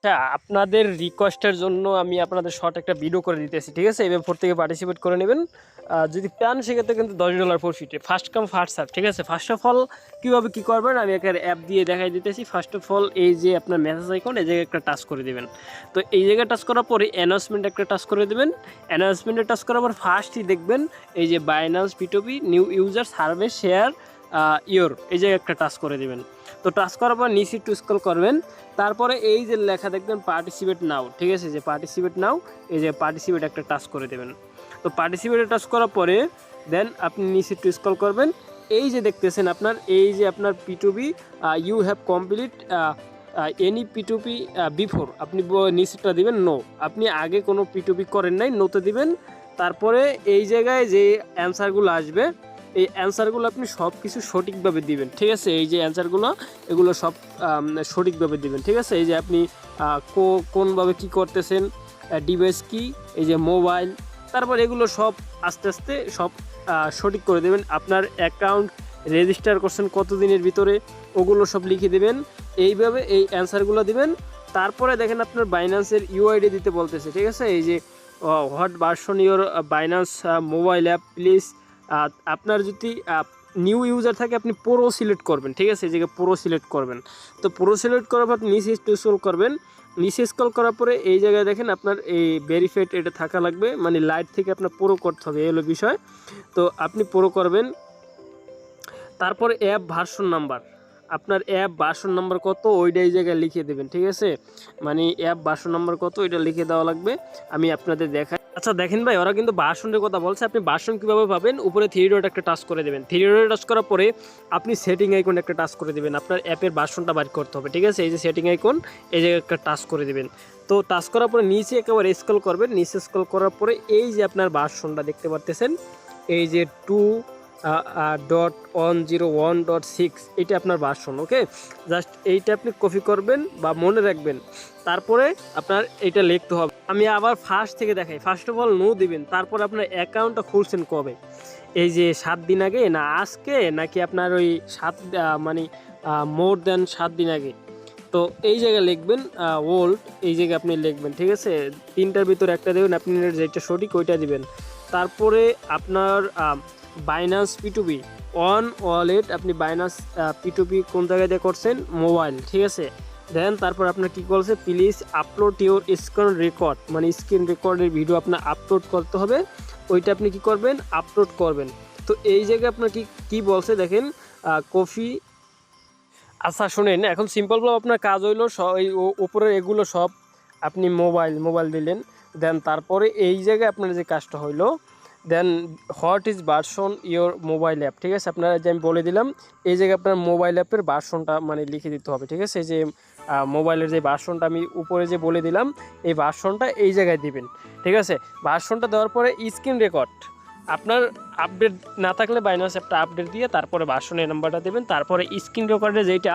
আচ্ছা আপনাদের রিকোয়েস্টের জন্য আমি আপনাদের শর্ট একটা ভিডিও করে দিতেছি, ঠিক আছে? এবার ফোর থেকে পার্টিসিপেট করে নেবেন। যদি পান সেক্ষেত্রে কিন্তু দশ ডলার প্রফিটে ফার্স্ট কাম ফার্স্ট সার্ভ ঠিক আছে? ফার্স্ট অফ অল কীভাবে কী করবেন? আমি একটা অ্যাপ দিয়ে দেখাই দিতেছি। ফার্স্ট অফ অল এই যে আপনার মেসেজ আইকন এই জায়গায় একটা টাচ করে দেবেন। তো এই জায়গায় টাচ করার পরে অ্যানাউন্সমেন্ট একটা টাচ করে দেবেন। অ্যানাউন্সমেন্টে টাচ করার পর ফার্স্টই দেখবেন, এই যে Binance P to P new user survey share your, এই জায়গায় একটা টাচ করে দেবেন। তো টাচ করার পর নিচে টু স্কল করবেন, তারপরে এই যে লেখা দেখবেন পার্টিসিপেট নাও ঠিক আছে? যে পার্টিসিপেট নাও এই যে পার্টিসিপেট একটা টাচ করে দেবেন। তো পার্টিসিপেটে টাচ করার পরে দেন আপনি নিচে টু স্কল করবেন, এই যে দেখতেছেন আপনার, এই যে আপনার P to B you have complete any P to P before আপনি নিচেটা দিবেন নো আপনি আগে কোনো পিটুপি করেন নাই নোতে দিবেন। তারপরে এই জায়গায় যে অ্যান্সারগুলো আসবে এই অ্যান্সারগুলো আপনি সব কিছু সঠিকভাবে দিবেন, ঠিক আছে? এই যে অ্যান্সারগুলো, এগুলো সব সঠিকভাবে দিবেন, ঠিক আছে? এই যে আপনি কো- কোনভাবে কি করতেছেন ডিভাইস কি, এই যে মোবাইল, তারপর এগুলো সব আস্তে আস্তে সব সঠিক করে দেবেন। আপনার অ্যাকাউন্ট রেজিস্টার করছেন কত দিনের ভিতরে, ওগুলো সব লিখে দেবেন। এইভাবে এই অ্যান্সারগুলো দিবেন। তারপরে দেখেন আপনার বাইন্যান্সের ইউআইডি দিতে বলতেছে, ঠিক আছে? এই যে what version your Binance mobile app, please আপনার যদি নিউ ইউজার থাকে আপনি পুরো সিলেক্ট করবেন, ঠিক আছে? এই জায়গায় পুরো সিলেক্ট করবেন। তো পুরো সিলেক্ট করার পর নিচে একটু স্ক্রল করবেন। নিচে স্ক্রল করার পরে এই জায়গায় দেখেন আপনার এই ভেরিফাইড এটা থাকা লাগবে মানে লাইট থেকে আপনার পুরো করতে হবে, এই হলো বিষয়। তো আপনি পুরো করবেন। তারপর অ্যাপ ভার্সন নাম্বার আপনার অ্যাপ ভার্সন নাম্বার কত, ওইটা এই জায়গায় লিখে দেবেন, ঠিক আছে? মানে অ্যাপ ভার্সন নাম্বার কত, ওইটা লিখে দেওয়া লাগবে। আমি আপনাদের দেখাই। আচ্ছা দেখেন ভাই, ওরা কিন্তু বাসনের কথা বলছে। আপনি বাসন কীভাবে পাবেন? উপরে থ্রি ডট একটা টাচ করে দেবেন। থ্রি ডট টাচ করার পরে আপনি সেটিং আইকন একটা টাচ করে দেবেন। আপনার অ্যাপের বাসনটা বাইর করতে হবে, ঠিক আছে? এই যে সেটিং আইকন এই জায়গায় একটা টাচ করে দেবেন। তো টাচ করার পরে নিচে একেবারে স্ক্রল করবেন। নিচে স্ক্রল করার পরে এই যে আপনার বাসনটা দেখতে পারতেছেন, এই যে two dot one zero one dot six এটা আপনার ভার্সন ওকে জাস্ট এইটা আপনি কপি করবেন বা মনে রাখবেন। তারপরে আপনার এটা লিখতে হবে। আমি আবার ফার্স্ট থেকে দেখাই। ফার্স্ট অফ অল নো দিবেন। তারপর আপনার অ্যাকাউন্টটা খুলছেন কবে? এই যে সাত দিন আগে, না আজকে, নাকি আপনার ওই সাত মানে মোর দেন সাত দিন আগে? তো এই জায়গায় লিখবেন ওল্ড এই জায়গায় আপনি লিখবেন, ঠিক আছে? তিনটার ভিতর একটা দেবেন, আপনি যেটা সঠিক ওইটা দিবেন। তারপরে আপনার Binance P two P on wallet আপনি বাইনান্স পিটুপি কোন জায়গায় দিয়ে করছেন? মোবাইল ঠিক আছে? দেন তারপর আপনার কী বলছে please upload your screen record মানে স্ক্রিন রেকর্ডের ভিডিও আপনার আপলোড করতে হবে। ওইটা আপনি কি করবেন? আপলোড করবেন। তো এই জায়গায় আপনার কি কি বলছে দেখেন কফি আচ্ছা শুনেন, এখন সিম্পল আপনার কাজ হইল এই ও- উপরের এগুলো সব আপনি মোবাইল মোবাইল দিলেন। দেন তারপরে এই জায়গায় আপনার যে কাজটা হইল then what is version your mobile app ঠিক আছে, আপনারা যে আমি বলে দিলাম, এই জায়গায় আপনার মোবাইল অ্যাপের ভার্সনটা মানে লিখে দিতে হবে, ঠিক আছে? যে মোবাইলের যে ভার্সনটা আমি উপরে যে বলে দিলাম, এই ভার্সনটা এই জায়গায় দিবেন, ঠিক আছে? ভার্সনটা দেওয়ার পরে স্ক্রিন রেকর্ড আপনার আপডেট না থাকলে বাইনান্স অ্যাপটা আপডেট দিয়ে তারপরে ভার্সনের নাম্বারটা দেবেন, তারপরে স্ক্রিন রেকর্ডে যেটা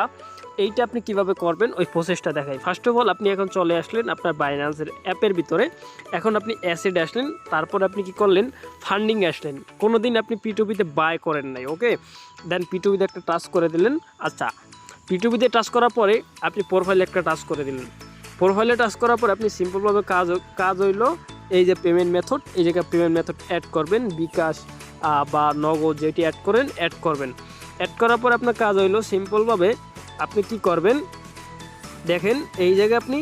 এইটা আপনি কীভাবে করবেন, ওই প্রসেসটা দেখাই। ফার্স্ট অফ অল আপনি এখন চলে আসলেন আপনার বাইনান্সের অ্যাপের ভিতরে। এখন আপনি অ্যাসেড আসলেন, তারপর আপনি কি করলেন ফান্ডিং আসলেন। কোনো দিন আপনি পিটুপিতে বাই করেন নাই ওকে দেন পিটুপিতে একটা টাচ করে দিলেন আচ্ছা। পিটুপিতে টাচ করার পরে আপনি প্রোফাইলে একটা টাচ করে দিলেন। প্রোফাইলে টাচ করার পর আপনি সিম্পলভাবে কাজ কাজ হইল এই যে পেমেন্ট মেথড এই জায়গায় পেমেন্ট মেথড অ্যাড করবেন, বিকাশ বা নগদ যেটি অ্যাড করেন অ্যাড করবেন। অ্যাড করার পর আপনার কাজ হইল সিম্পলভাবে আপনি কি করবেন? দেখেন, এই জায়গায় আপনি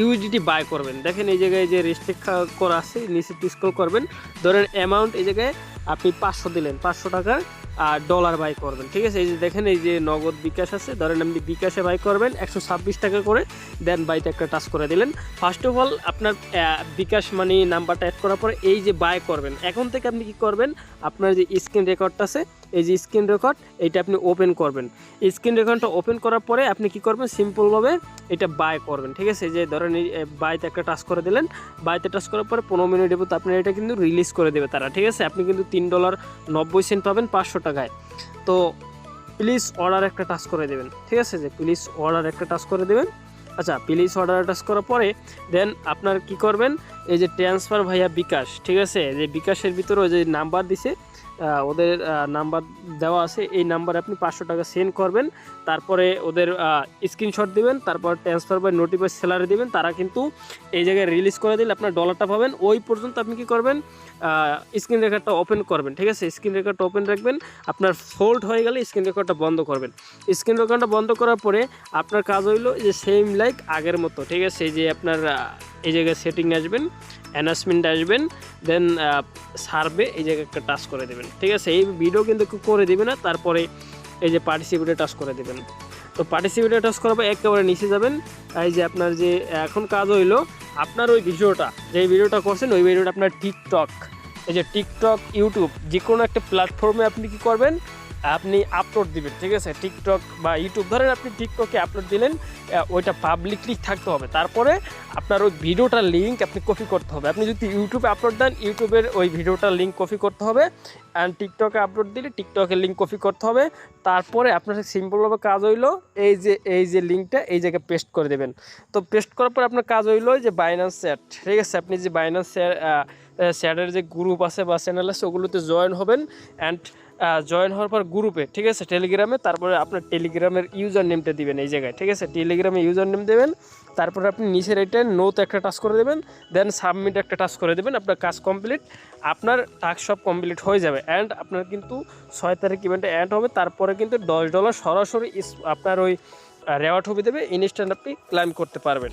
ইউজিটি বাই করবেন। দেখেন, এই জায়গায় যে রেস্ট্রিক্ট করা আছে, নিচে স্ক্রল করবেন। ধরেন অ্যামাউন্ট এই জায়গায় আপনি পাঁচশো দিলেন, পাঁচশো টাকার ডলার বাই করবেন, ঠিক আছে? এই যে দেখেন, এই যে নগদ বিকাশ আছে, ধরেন আপনি বিকাশে বাই করবেন, একশো ছাব্বিশ টাকা করে দেন বাইতে একটা টাচ করে দিলেন। ফার্স্ট অফ অল আপনার বিকাশ মানি নাম্বারটা অ্যাড করার পরে এই যে বাই করবেন, এখন থেকে আপনি কি করবেন? আপনার যে স্ক্রিন রেকর্ডটা আছে, এই যে স্ক্রিন রেকর্ড এইটা আপনি ওপেন করবেন। স্ক্রিন রেকর্ডটা ওপেন করার পরে আপনি কি করবেন? সিম্পলভাবে এটা বাই করবেন, ঠিক আছে? যে ধরেন বাইতে একটা টাচ করে দিলেন বাইতে টাচ করার পরে পনেরো মিনিটের মতো আপনার এটা কিন্তু রিলিজ করে দেবে তারা, ঠিক আছে? আপনি কিন্তু তিন ডলার নব্বই সেন্ট পাবেন পাঁচশো টাকায়। তো প্লিজ অর্ডার একটা টাচ করে দেবেন। ঠিক আছে যে প্লিজ অর্ডার একটা টাচ করে দেবেন। আচ্ছা প্লিজ অর্ডার টাচ করার পরে দেন আপনার কি করবেন? এই যে ট্রান্সফার ভাইয়া বিকাশ, ঠিক আছে? যে বিকাশের ভিতরে ওই যে নাম্বার দিছে ওদের নাম্বার দেওয়া আছে। এই নাম্বারে আপনি পাঁচশো টাকা সেন্ড করবেন। তারপরে ওদের স্ক্রিনশট দিবেন, তারপর ট্রান্সফার বাই নোটিফাই স্যালারি দিবেন। তারা কিন্তু এই জায়গায় রিলিজ করে দিলে আপনার ডলারটা পাবেন। ওই পর্যন্ত আপনি কি করবেন? স্ক্রিন রেকর্ডটা ওপেন করবেন, ঠিক আছে? স্ক্রিন রেকর্ডটা ওপেন রাখবেন। আপনার ফোল্ড হয়ে গেলে স্ক্রিন রেকর্ডটা বন্ধ করবেন। স্ক্রিন রেকর্ডটা বন্ধ করার পরে আপনার কাজ হইল যে সেম লাইক আগের মতো, ঠিক আছে? যে আপনার এই জায়গায় সেটিং আসবেন অ্যানাউন্সমেন্ট আসবেন দেন সার্ভে এই জায়গায় একটা টাচ করে দেবেন। ঠিক আছে? এই ভিডিও কিন্তু করে দিবে না, তারপরে এই যে পার্টিসিপেটে টাচ করে দেবেন। তো পার্টিসিপেটে টাচ করার পর একেবারে নিচে যাবেন, এই যে আপনার যে, এখন কাজ হইল, আপনার ওই ভিডিওটা, যে ভিডিওটা করছেন, ওই ভিডিওটা আপনার টিকটক এই যে টিকটক ইউটিউব যে কোনো একটা প্ল্যাটফর্মে আপনি কি করবেন আপনি আপলোড দিবেন, ঠিক আছে? টিকটক বা ইউটিউব ধরেন আপনি টিকটকে আপলোড দিলেন ওইটা পাবলিকলি থাকতে হবে। তারপরে আপনার ওই ভিডিওটার লিঙ্ক আপনি কপি করতে হবে। আপনি যদি ইউটিউবে আপলোড দেন ইউটিউবের ওই ভিডিওটার লিঙ্ক কপি করতে হবে অ্যান্ড টিকটকে আপলোড দিলে টিকটকের লিঙ্ক কপি করতে হবে। তারপরে আপনার সিম্পলভাবে কাজ হইল, এই যে এই যে লিঙ্কটা এই জায়গায় পেস্ট করে দেবেন। তো পেস্ট করার পর আপনার কাজ হইল যে বাইন্যান্স চ্যাট ঠিক আছে? আপনি যে বাইন্যান্স স্যাটের যে গ্রুপ আছে বা চ্যানেল আছে, ওগুলোতে জয়েন হবেন অ্যান্ড জয়েন হওয়ার পর গ্রুপে ঠিক আছে? টেলিগ্রামে তারপরে আপনার টেলিগ্রামের ইউজার নেমটা দিবেন এই জায়গায়, ঠিক আছে? টেলিগ্রামে ইউজার নেম দেবেন, তারপরে আপনি নিচের এটা নোতে একটা টাচ করে দেবেন দেন সাবমিট একটা টাচ করে দেবেন, আপনার কাজ কমপ্লিট আপনার টাস্ক সব কমপ্লিট হয়ে যাবে। অ্যান্ড আপনার কিন্তু ছয় তারিখ ইভেন্টে অ্যাড হবে, তারপরে কিন্তু দশ ডলার সরাসরি আপনার ওই রেওয়ার্ড হবে দেবে ইনস্ট্যান্ট আপনি ক্লাইম করতে পারবেন।